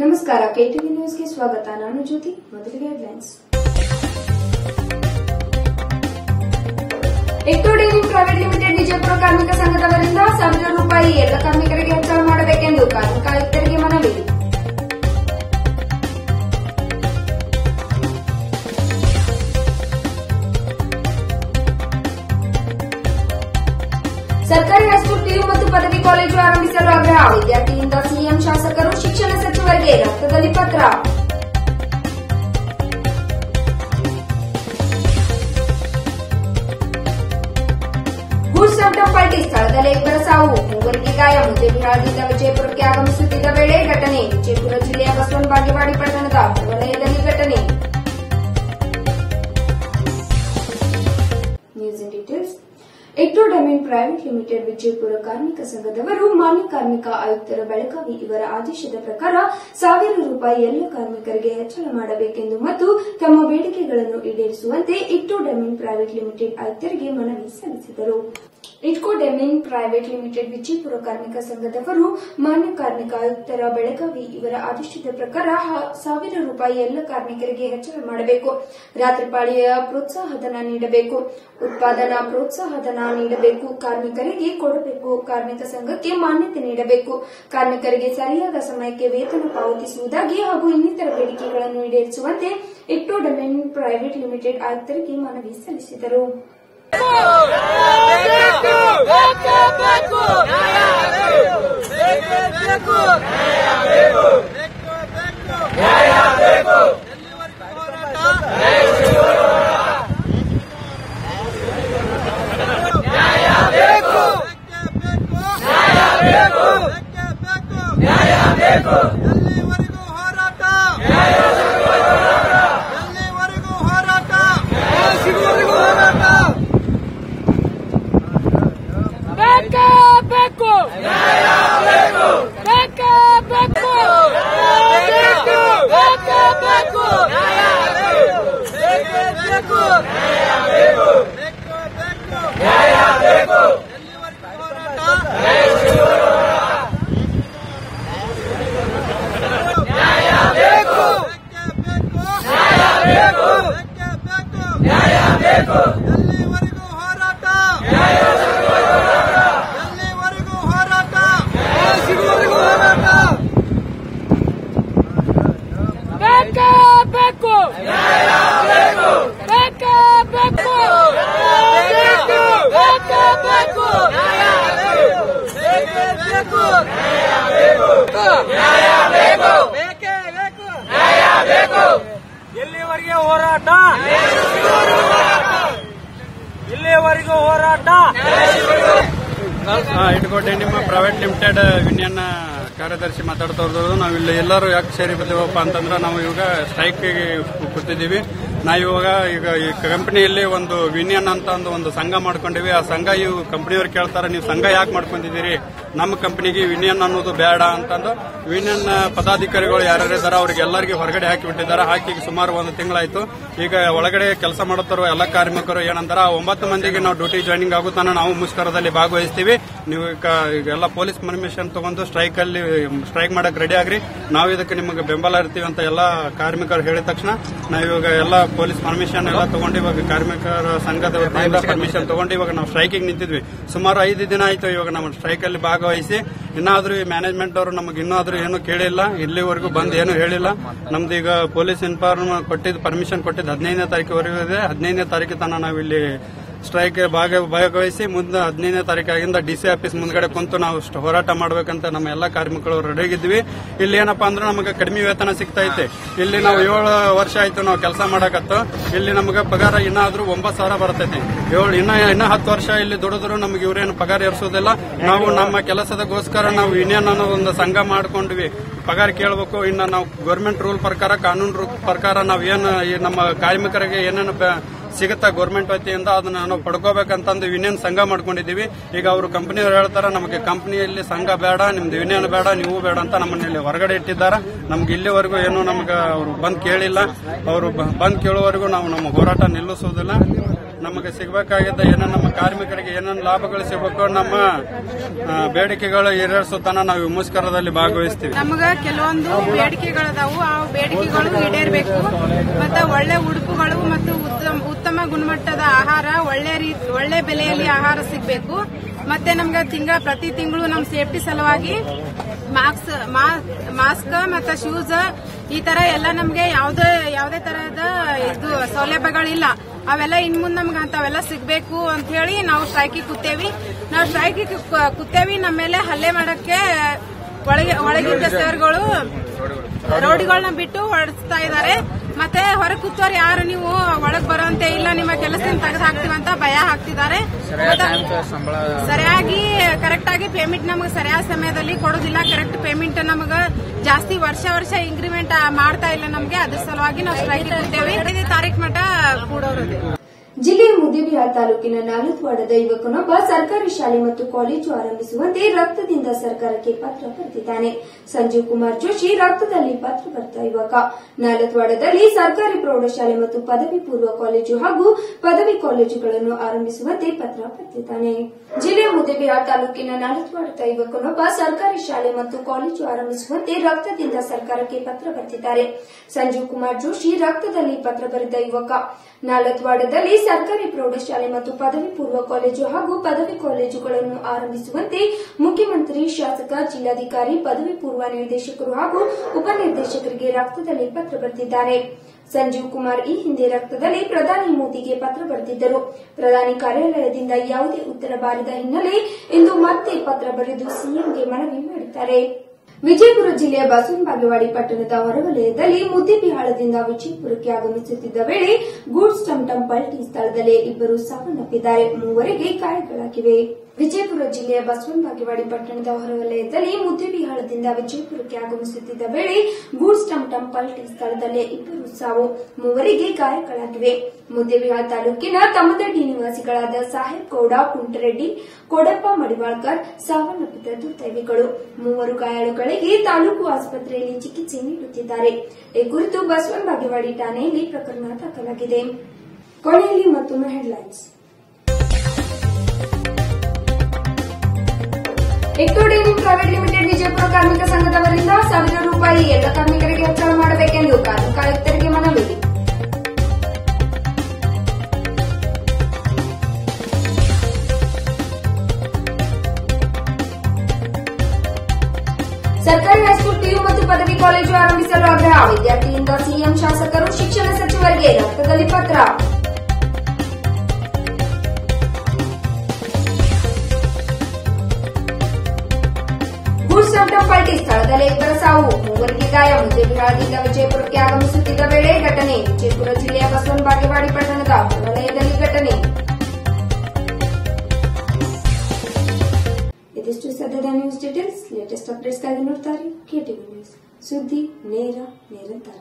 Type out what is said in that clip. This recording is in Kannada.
ನಮಸ್ಕಾರ ಕೆಟಿವಿ ನ್ಯೂಸ್ಗೆ ಸ್ವಾಗತ ನಾನು ಜ್ಯೋತಿ ಮೊದಲಿಗೆ ಹೆಡ್ಲೈನ್ಸ್ ಎಕ್ಟೋ ಡೈರಿ ಪ್ರೈವೇಟ್ ಲಿಮಿಟೆಡ್ ವಿಜಯಪುರ ಕಾರ್ಮಿಕ ಸಂಘದವರಿಂದ ಸಾವಿರ ರೂಪಾಯಿ ಎಲ್ಲ ಕಾರ್ಮಿಕರಿಗೆ ಹೆಚ್ಚಳ ಮಾಡಬೇಕೆಂದು ಕಾರ್ಮಿಕ ಆಯುಕ್ತರಿಗೆ ಸಚಿವರಿಗೆ ರಕ್ತದಲ್ಲಿ ಪತ್ರ ಗೂಡ್ಸ್ ಲಾಕ್ಡೌನ್ ಪಾರ್ಟಿ ಸ್ಥಳದಲ್ಲೇ ಇಬ್ಬರ ಸಾವು ಮೂವರಿಗೆ ಗಾಯ ಮುದ್ದೇಬಿಹಾರದಿಂದ ವಿಜಯಪುರಕ್ಕೆ ಆಗಮಿಸುತ್ತಿದ್ದ ವೇಳೆ ಘಟನೆ ವಿಜಯಪುರ ಜಿಲ್ಲೆಯ ಬಸವನ ಬಾಗೇವಾಡಿ ಪಟ್ಟಣದ ಹೊರವಲಯದಲ್ಲಿ ಘಟನೆ ಪ್ರೈವೇಟ್ ಲಿಮಿಟೆಡ್ ವಿಜಯಪುರ ಕಾರ್ಮಿಕ ಸಂಘದವರು, ಮಾನ್ಯ ಕಾರ್ಮಿಕ ಆಯುಕ್ತರ ಬೆಳಗಾವಿ ಇವರ ಆದೇಶದ ಪ್ರಕಾರ ಸಾವಿರ ರೂಪಾಯಿ ಎಲ್ಲ ಕಾರ್ಮಿಕರಿಗೆ ಹೆಚ್ಚಳ ಮಾಡಬೇಕೆಂದು ಮತ್ತು ತಮ್ಮ ಬೇಡಿಕೆಗಳನ್ನು ಈಡೇರಿಸುವಂತೆ ಇಟ್ಟು ಡೈಮಂಡ್ ಪ್ರೈವೇಟ್ ಲಿಮಿಟೆಡ್ ಆಯುಕ್ತರಿಗೆ ಮನವಿ ಸಲ್ಲಿಸಿದರು. ಇಟ್ಕೋ ಡೆಮಿಂಗ್ ಪ್ರೈವೇಟ್ ಲಿಮಿಟೆಡ್ ವಿಜಯಪುರ ಕಾರ್ಮಿಕ ಸಂಘದವರು, ಮಾನ್ಯ ಕಾರ್ಮಿಕ ಆಯುಕ್ತರ ಬೆಳಗಾವಿ ಇವರ ಆದೇಶದ ಪ್ರಕಾರ ಸಾವಿರ ರೂಪಾಯಿ ಎಲ್ಲ ಕಾರ್ಮಿಕರಿಗೆ ಹೆಚ್ಚಳ ಮಾಡಬೇಕು. ರಾತ್ರಿ ಪಾಳಿಯ ಪ್ರೋತ್ಸಾಹಧನ ನೀಡಬೇಕು. ಉತ್ಪಾದನಾ ಪ್ರೋತ್ಸಾಹಧನ ನೀಡಬೇಕು. ಕಾರ್ಮಿಕರಿಗೆ ಕೊಡಬೇಕು. ಕಾರ್ಮಿಕ ಸಂಘಕ್ಕೆ ಮಾನ್ಯತೆ ನೀಡಬೇಕು. ಕಾರ್ಮಿಕರಿಗೆ ಸರಿಯಾದ ಸಮಯಕ್ಕೆ ವೇತನ ಪಾವತಿಸುವುದಾಗಿ ಹಾಗೂ ಇನ್ನಿತರ ಬೇಡಿಕೆಗಳನ್ನು ಈಡೇರಿಸುವಂತೆ ಇಟ್ಟೋ ಡೆಮಿಂಗ್ ಪ್ರೈವೇಟ್ ಲಿಮಿಟೆಡ್ ಆಯುಕ್ತರಿಗೆ ಮನವಿ ಸಲ್ಲಿಸಿದರು. ಎಲ್ಲಿವರೆಗೂ ಹೋರಾಟ ಎಲ್ಲಿವರೆಗೂ ಹೋರಾಟ ಸಿಗುವವರೆಗೂ ಹೋರಾಟ ಬೇಕು. ಬೇಕು ಬೇಕು ಬೇಕು ಬೇಕು ಬೇಕು ಬೇಕು ಬೇಕು ಎಲ್ಲಿವರೆಗೂ ಹೋರಾಟ ಬೇಕು ಬೇಕು ಬೇಕು ಎಲ್ಲಿವರೆಗೂ ಹೋರಾಟ ಎಲ್ಲಿವರೆಗೂ ಹೋರಾಟ ಸಿಗುವವರೆಗೂ ಹೋರಾಟ ಬೇಕು ಬೇಕು ಬೇಕು ಬೇಕು ಬೇಕು ಬೇಕೇ ಬೇಕು ಎಲ್ಲಿವರೆಗೆ ಹೋರಾಟ. ಇಲ್ಲಿಯವರೆಗೂ ಹೋರಾಟ. ಇಟ್ಕೋಟೆ ನಿಮ್ಮ ಪ್ರೈವೇಟ್ ಲಿಮಿಟೆಡ್ ಯೂನಿಯನ್ ಕಾರ್ಯದರ್ಶಿ ಮಾತಾಡ್ತಾ ನಾವು ಇಲ್ಲಿ ಎಲ್ಲರೂ ಯಾಕೆ ಸೇರಿ ಬಂದಿವಪ್ಪ ಅಂತಂದ್ರೆ ನಾವು ಇವಾಗ ಸ್ಟ್ರೈಕ್ ಕೂತಿದ್ದೀವಿ. ನಾವು ಇವಾಗ ಈಗ ಈ ಕಂಪನಿಯಲ್ಲಿ ಒಂದು ಯೂನಿಯನ್ ಅಂತ ಒಂದು ಸಂಘ ಮಾಡ್ಕೊಂಡಿವಿ. ಆ ಸಂಘ ಇವು ಕಂಪ್ನಿಯವ್ರು ಕೇಳ್ತಾರೆ, ನೀವು ಸಂಘ ಯಾಕೆ ಮಾಡ್ಕೊಂಡಿದ್ದೀರಿ? ನಮ್ಮ ಕಂಪನಿಗೆ ಯೂನಿಯನ್ ಅನ್ನೋದು ಬೇಡ ಅಂತಂದು ಯೂನಿಯನ್ ಪದಾಧಿಕಾರಿಗಳು ಯಾರ್ಯಾರು ಇದ್ದಾರೆ ಅವ್ರಿಗೆ ಎಲ್ಲರಿಗೆ ಹೊರಗಡೆ ಹಾಕಿ ಬಿಟ್ಟಿದ್ದಾರೆ. ಹಾಕಿ ಸುಮಾರು ಒಂದು ತಿಂಗಳಾಯ್ತು. ಈಗ ಒಳಗಡೆ ಕೆಲಸ ಮಾಡುತ್ತಿರುವ ಎಲ್ಲ ಕಾರ್ಮಿಕರು ಏನಂತಾರ ಆ ಒಂಬತ್ತು ಮಂದಿಗೆ ನಾವು ಡ್ಯೂಟಿ ಜಾಯ್ನಿಂಗ್ ಆಗುತ್ತಾನ. ನಾವು ಮುಷ್ಕರದಲ್ಲಿ ಭಾಗವಹಿಸ್ತೀವಿ. ನೀವು ಎಲ್ಲ ಪೊಲೀಸ್ ಪರ್ಮಿಷನ್ ತಗೊಂಡು ಸ್ಟ್ರೈಕ್ ಅಲ್ಲಿ ಸ್ಟ್ರೈಕ್ ಮಾಡಕ್ ರೆಡಿ ಆಗ್ರಿ. ನಾವು ಇದಕ್ಕೆ ನಿಮಗೆ ಬೆಂಬಲ ಇರ್ತೀವಿ ಅಂತ ಎಲ್ಲ ಕಾರ್ಮಿಕರು ಹೇಳಿದ ತಕ್ಷಣ ನಾವು ಇವಾಗ ಎಲ್ಲ ಪೊಲೀಸ್ ಪರ್ಮಿಷನ್ ಎಲ್ಲ ತಗೊಂಡು ಇವಾಗ ಕಾರ್ಮಿಕರ ಸಂಘದ ಪರ್ಮಿಷನ್ ತಗೊಂಡು ಇವಾಗ ನಾವು ಸ್ಟ್ರೈಕಿಂಗ್ ನಿಂತಿದ್ವಿ. ಸುಮಾರು ಐದು ದಿನ ಆಯ್ತು ಇವಾಗ ನಮ್ಮ ಸ್ಟ್ರೈಕ್ ಅಲ್ಲಿ ಭಾಗವಹಿಸಿ. ಇನ್ನಾದ್ರೂ ಈ ಮ್ಯಾನೇಜ್ಮೆಂಟ್ ಅವರು ನಮಗೆ ಇನ್ನಾದ್ರೂ ಏನು ಕೇಳಿಲ್ಲ, ಇಲ್ಲಿವರೆಗೂ ಬಂದು ಏನು ಹೇಳಿಲ್ಲ. ನಮ್ದು ಈಗ ಪೊಲೀಸ್ ಇನ್ಫಾರ್ಮ್ ಕೊಟ್ಟಿದ್ದು ಪರ್ಮಿಷನ್ ಕೊಟ್ಟಿದ್ದು ಹದಿನೈದನೇ ತಾರೀಕುವರೆಗೂ ಇದೆ. ಹದಿನೈದನೇ ತಾರೀಕು ತನಕ ನಾವಿಲ್ಲಿ ಸ್ಟ್ರೈಕ್ ಭಾಗ ಭಾಗವಹಿಸಿ ಮುಂದೆ ಹದಿನೈದನೇ ತಾರೀಕಾಗಿಂದ ಡಿಸಿ ಆಫೀಸ್ ಮುಂದ್ಗಡೆ ಕುಂತು ನಾವು ಹೋರಾಟ ಮಾಡಬೇಕಂತ ನಮ್ಮ ಎಲ್ಲಾ ಕಾರ್ಮಿಕರು ರೆಡಿಯಾಗಿದ್ವಿ. ಇಲ್ಲಿ ಏನಪ್ಪಾ ಅಂದ್ರೆ ನಮಗೆ ಕಡಿಮೆ ವೇತನ ಸಿಗ್ತಾ ಐತೆ. ಇಲ್ಲಿ ನಾವು ಏಳು ವರ್ಷ ಆಯ್ತು ನಾವು ಕೆಲಸ ಮಾಡಕತ್ತು. ಇಲ್ಲಿ ನಮಗೆ ಪಗಾರ ಇನ್ನಾದ್ರೂ ಒಂಬತ್ತು ಸಾವಿರ ಬರ್ತೈತಿ. ಏಳು, ಇನ್ನ ಇನ್ನ ಹತ್ತು ವರ್ಷ ಇಲ್ಲಿ ದುಡಿದ್ರು ನಮಗೆ ಇವ್ರೇನು ಪಗಾರ ಏರ್ಸೋದಿಲ್ಲ. ನಾವು ನಮ್ಮ ಕೆಲಸದಗೋಸ್ಕರ ನಾವು ಯೂನಿಯನ್ ಅನ್ನೋ ಒಂದು ಸಂಘ ಮಾಡ್ಕೊಂಡ್ವಿ. ಪಗಾರ ಕೇಳಬೇಕು. ಇನ್ನು ನಾವು ಗೌರ್ಮೆಂಟ್ ರೂಲ್ ಪ್ರಕಾರ, ಕಾನೂನು ಪ್ರಕಾರ ನಾವು ಏನು ನಮ್ಮ ಕಾರ್ಮಿಕರಿಗೆ ಏನೇನು ಸಿಗುತ್ತಾ ಗೌರ್ಮೆಂಟ್ ವತಿಯಿಂದ ಅದನ್ನ ನಾವು ಪಡ್ಕೋಬೇಕಂತಂದು ಯೂನಿಯನ್ ಸಂಘ ಮಾಡ್ಕೊಂಡಿದ್ದೀವಿ. ಈಗ ಅವರು ಕಂಪನಿಯವರು ಹೇಳ್ತಾರೆ, ನಮಗೆ ಕಂಪನಿಯಲ್ಲಿ ಸಂಘ ಬೇಡ, ನಿಮ್ದು ಯೂನಿಯನ್ ಬೇಡ, ನೀವು ಬೇಡ ಅಂತ ನಮ್ಮನ್ನ ಇಲ್ಲಿ ಹೊರಗಡೆ ಇಟ್ಟಿದ್ದಾರೆ. ನಮ್ಗೆ ಇಲ್ಲಿವರೆಗೂ ಏನು ನಮ್ಗೆ ಅವರು ಬಂದ್ ಕೇಳಿಲ್ಲ. ಅವರು ಬಂದ್ ಕೇಳುವವರೆಗೂ ನಾವು ನಮ್ಮ ಹೋರಾಟ ನಿಲ್ಲಿಸುವುದಿಲ್ಲ ನಮಗೆ ಸಿಗಬೇಕಾಗಿದ್ದ ಏನೋ ನಮ್ಮ ಕಾರ್ಮಿಕರಿಗೆ ಏನೇನು ಲಾಭಗಳು ಸಿಗಬೇಕು ನಮ್ಮ ಬೇಡಿಕೆಗಳು ಈಡೇರಿಸುತ್ತಾನ ನಾವು ಮುಷ್ಕರದಲ್ಲಿ ಭಾಗವಹಿಸ್ತೀವಿ. ನಮಗೆ ಕೆಲವೊಂದು ಬೇಡಿಕೆಗಳದಾವು. ಆ ಬೇಡಿಕೆಗಳು ಈಡೇರಬೇಕು. ಮತ್ತೆ ಒಳ್ಳೆ ಉಡುಪುಗಳು ಮತ್ತು ಉತ್ತಮ ಗುಣಮಟ್ಟದ ಆಹಾರ, ಒಳ್ಳೆ ಒಳ್ಳೆ ಬೆಲೆಯಲ್ಲಿ ಆಹಾರ ಸಿಗಬೇಕು. ಮತ್ತೆ ನಮ್ಗೆ ತಿಂಗಳ ಪ್ರತಿ ತಿಂಗಳು ನಮ್ಮ ಸೇಫ್ಟಿ ಸಲುವಾಗಿ ಮಾಸ್ಕ್ ಮಾಸ್ಕ್ ಮತ್ತೆ ಶೂಸ್ ಈ ತರ ಎಲ್ಲ ನಮ್ಗೆ ಯಾವ್ದೇ ಯಾವ್ದೇ ತರಹದ ಇದು ಸೌಲಭ್ಯಗಳಿಲ್ಲ. ಅವೆಲ್ಲ ಇನ್ ಮುಂದೆ ನಮ್ಗೆ ಅಂತವೆಲ್ಲ ಸಿಗ್ಬೇಕು ಅಂತ ಹೇಳಿ ನಾವು ಸ್ಟ್ರೈಕಿಗೆ ಕೂತೇವಿ. ನಾವು ಸ್ಟ್ರೈಕಿಗೆ ಕೂತೇವಿ ನಮ್ಮ ಮೇಲೆ ಹಲ್ಲೆ ಮಾಡಕ್ಕೆ ಒಳಗೆ, ಒಳಗಿದ್ದ ಸರ್ಗಳು ರೋಡ್ಗಳನ್ನ ಬಿಟ್ಟು ಹೊರಡಿಸ್ತಾ ಇದ್ದಾರೆ ಮತ್ತೆ ಹೊರ ಕೂತವ್ರು ಯಾರು ನೀವು? ಒಳಗ್ ಬರುವಂತೆ ಇಲ್ಲ ನಿಮ್ಮ ಕೆಲಸದಿಂದ ತೆಗೆದು ಹಾಕ್ತಿವಂತ ಭಯ ಹಾಕ್ತಿದ್ದಾರೆ. ಸರಿಯಾಗಿ ಕರೆಕ್ಟ್ ಆಗಿ ಪೇಮೆಂಟ್ ನಮಗೆ ಸರಿಯಾದ ಸಮಯದಲ್ಲಿ ಕೊಡೋದಿಲ್ಲ. ಕರೆಕ್ಟ್ ಪೇಮೆಂಟ್ ನಮಗೆ ಜಾಸ್ತಿ ವರ್ಷ ವರ್ಷ ಇಂಕ್ರಿಮೆಂಟ್ ಮಾಡ್ತಾ ಇಲ್ಲ ನಮಗೆ. ಅದ್ರ ಸಲುವಾಗಿ ನಾವು ಸ್ಟ್ರೈಕ್ ಇರ್ತೇವೆ ತಾರೀಕು ಮಟ್ಟ ಕೂಡೋರದು. ಜಿಲ್ಲೆಯ ಮುದ್ದೇಬಿಹಾಳ್ ತಾಲೂಕಿನ ನಾಲತ್ವಾಡದ ಯುವಕನೊಬ್ಬ ಸರ್ಕಾರಿ ಶಾಲೆ ಮತ್ತು ಕಾಲೇಜು ಆರಂಭಿಸುವಂತೆ ರಕ್ತದಿಂದ ಸರ್ಕಾರಕ್ಕೆ ಪತ್ರ ಬರೆದಿದ್ದಾನೆ. ಸಂಜೀವ್ ಕುಮಾರ್ ಜೋಶಿ ರಕ್ತದಲ್ಲಿ ಪತ್ರ ಬರೆದ ಯುವಕ. ನಾಲತ್ವಾಡದಲ್ಲಿ ಸರ್ಕಾರಿ ಪ್ರೌಢಶಾಲೆ ಮತ್ತು ಪದವಿ ಪೂರ್ವ ಕಾಲೇಜು ಹಾಗೂ ಪದವಿ ಕಾಲೇಜುಗಳನ್ನು ಆರಂಭಿಸುವಂತೆ ಪತ್ರ ಬರೆದಿದ್ದಾನೆ. ಜಿಲ್ಲೆಯ ಮುದ್ದೇಬಿಹಾಳ್ ತಾಲೂಕಿನ ನಾಲತ್ವಾಡದ ಯುವಕನೊಬ್ಬ ಸರ್ಕಾರಿ ಶಾಲೆ ಮತ್ತು ಕಾಲೇಜು ಆರಂಭಿಸುವಂತೆ ರಕ್ತದಿಂದ ಸರ್ಕಾರಕ್ಕೆ ಪತ್ರ ಬರೆದಿದ್ದಾರೆ. ಸಂಜೀವ್ ಕುಮಾರ್ ಜೋಶಿ ರಕ್ತದಲ್ಲಿ ಪತ್ರ ಬರೆದ ಯುವಕ. ನಾಲತ್ವಾಡದಲ್ಲಿ ಸರ್ಕಾರಿ ಪ್ರೌಢಶಾಲೆ ಮತ್ತು ಪದವಿ ಪೂರ್ವ ಕಾಲೇಜು ಹಾಗೂ ಪದವಿ ಕಾಲೇಜುಗಳನ್ನು ಆರಂಭಿಸುವಂತೆ ಮುಖ್ಯಮಂತ್ರಿ, ಶಾಸಕ, ಜಿಲ್ಲಾಧಿಕಾರಿ, ಪದವಿ ಪೂರ್ವ ನಿರ್ದೇಶಕರು ಹಾಗೂ ಉಪನಿರ್ದೇಶಕರಿಗೆ ರಕ್ತದಲ್ಲಿ ಪತ್ರ ಬರೆದಿದ್ದಾರೆ. ಸಂಜೀವ್ ಕುಮಾರ್ ಈ ಹಿಂದೆ ರಕ್ತದಲ್ಲಿ ಪ್ರಧಾನಿ ಮೋದಿಗೆ ಪತ್ರ ಬರೆದಿದ್ದರು. ಪ್ರಧಾನಿ ಕಾರ್ಯಾಲಯದಿಂದ ಯಾವುದೇ ಉತ್ತರ ಬಾರದ ಹಿನ್ನೆಲೆ ಇಂದು ಮತ್ತೆ ಪತ್ರ ಬರೆದು ಸಿಎಂಗೆ ಮನವಿ ಮಾಡಿದ್ದಾರೆ. ವಿಜಯಪುರ ಜಿಲ್ಲೆಯ ಬಸವನ ಬಾಗೇವಾಡಿ ಪಟ್ಟಣದ ಹೊರವಲಯದಲ್ಲಿ ಮುದ್ದೆಬಿಹಾಳದಿಂದ ವಿಜಯಪುರಕ್ಕೆ ಆಗಮಿಸುತ್ತಿದ್ದ ವೇಳೆ ಗೂಡ್ಸ್ ಟಂಟಂ ಪಲ್ಟಿ ಸ್ಥಳದಲ್ಲೇ ಇಬ್ಬರು ಸಾವನ್ನಪ್ಪಿದ್ದಾರೆ. ಮೂವರಿಗೆ ಗಾಯಗಳಾಗಿವೆ. ವಿಜಯಪುರ ಜಿಲ್ಲೆಯ ಬಸವನ ಬಾಗೇವಾಡಿ ಪಟ್ಟಣದ ಹೊರವಲಯದಲ್ಲಿ ಮುದ್ದೆಬಿಹಾಳದಿಂದ ವಿಜಯಪುರಕ್ಕೆ ಆಗಮಿಸುತ್ತಿದ್ದ ವೇಳೆ ಗೂಡ್ಸ್ ಟಂಟಂ ಪಲ್ಟಿ ಸ್ಥಳದಲ್ಲೇ ಇಬ್ಬರು ಸಾವು ಮೂವರಿಗೆ ಗಾಯಗಳಾಗಿವೆ. ಮುದ್ದೇಬಿಹಾಳ್ ತಾಲೂಕಿನ ತಮ್ಮದಡ್ಡಿ ನಿವಾಸಿಗಳಾದ ಸಾಹೇಬ್ ಗೌಡ, ಕುಂಟರೆಡ್ಡಿ, ಕೋಡಪ್ಪ ಮಡಿವಾಳ್ಕರ್ ಸಾವನ್ನಪ್ಪಿದ ದುರ್ದೈವಿಗಳು. ಮೂವರು ಗಾಯಾಳುಗಳಿಗೆ ತಾಲೂಕು ಆಸ್ಪತ್ರೆಯಲ್ಲಿ ಚಿಕಿತ್ಸೆ ನೀಡುತ್ತಿದ್ದಾರೆ. ಈ ಕುರಿತು ಬಸವನ ಬಾಗೇವಾಡಿ ಠಾಣೆಯಲ್ಲಿ ಪ್ರಕರಣ ದಾಖಲಾಗಿದೆ. ಕೊನೆಯಲ್ಲಿ ಮತ್ತೊಮ್ಮೆ ಹೆಡ್ಲೈನ್ಸ್. ಎಕ್ಟೋ ಡೈನಿಂಗ್ ಪ್ರೈವೇಟ್ ಲಿಮಿಟೆಡ್ ವಿಜಯಪುರ ಕಾರ್ಮಿಕ ಸಂಘದವರಿಂದ ಸಾವಿರ ರೂಪಾಯಿ ಎಲ್ಲ ಕಾರ್ಮಿಕರಿಗೆ ಹೆಚ್ಚಳ ಮಾಡಬೇಕೆಂದು ಕಾರ್ಮಿಕ ಆಯುಕ್ತರಿಗೆ ಮನವಿ. ಸರ್ಕಾರಿ ಹೈಸ್ಕೂಲ್ ಪಿಯು ಮತ್ತು ಪದವಿ ಕಾಲೇಜು ಆರಂಭಿಸಲು ಆಗ್ರಹ. ವಿದ್ಯಾರ್ಥಿಯಿಂದ ಸಿಎಂ ಶಾಸಕರು, ಶಿಕ್ಷಣ ಸಚಿವರಿಗೆ ರಕ್ತದಲ್ಲಿ ಪತ್ರ. ಗೂಡ್ಸ್ ಟಂಟಂ ಪಾರ್ಟಿ ಸ್ಥಳದಲ್ಲೇ ಇಬ್ಬರ ಸಾವು ಮೂವರಿಗೆ ಗಾಯ ಮುದ್ದೇಬಿಹಾಳದಿಂದ ವಿಜಯಪುರಕ್ಕೆ ಆಗಮಿಸುತ್ತಿದ್ದ ವೇಳೆ ಘಟನೆ ವಿಜಯಪುರ ಜಿಲ್ಲೆಯ ಬಸವನ ಬಾಗೇವಾಡಿ ಪಟ್ಟಣದ ವಲಯದಲ್ಲಿ ಘಟನೆ ಇದಿಷ್ಟು ಸದ್ಯದ ನ್ಯೂಸ್ ಡೀಟೇಲ್ಸ್ ಲೇಟೆಸ್ಟ್ ಅಪ್ಡೇಟ್ಸ್ಗಾಗಿ ನೋಡ್ತಾರೆ ಕೆಟಿವಿ ನ್ಯೂಸ್ ಸುದ್ದಿ ನೇರ ನಿರಂತರ